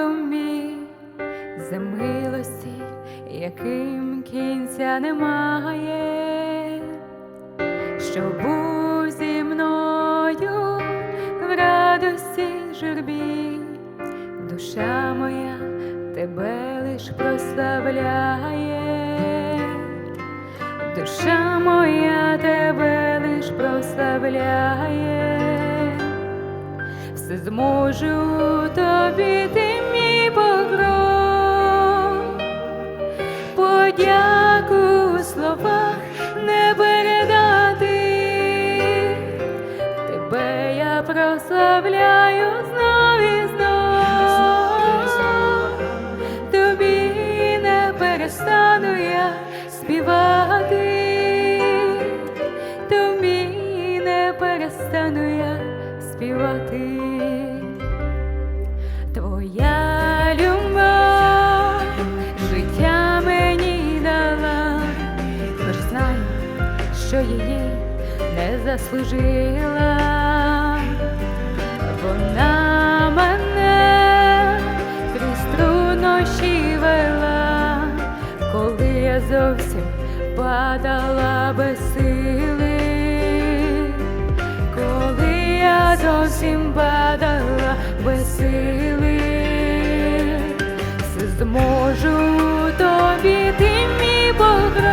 мій, за милості, яким кінця немає, що був зі мною в радості журбі, душа моя тебе лиш прославляє, душа моя тебе лиш прославляє. Все зможу тобі ти співати. Твоя любов життя мені дала, хоч знаю, що її не заслужила. Вона мене крізь труднощі вела, коли я зовсім падала без сили, зовсім падала без сили, все зможу тобі ти мій покров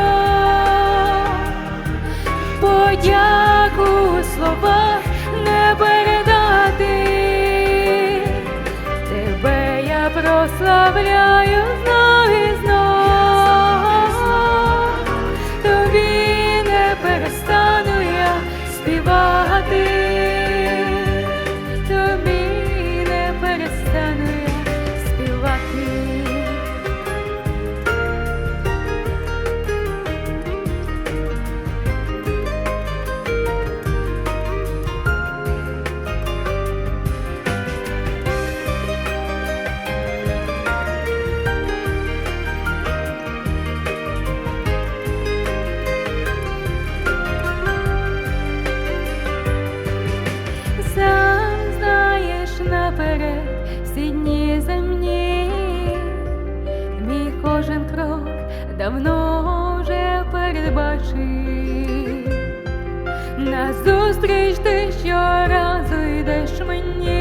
подяку у словах не передати, тебе я прославляю давно вже передбачив. Назустріч ти щоразу йдеш мені.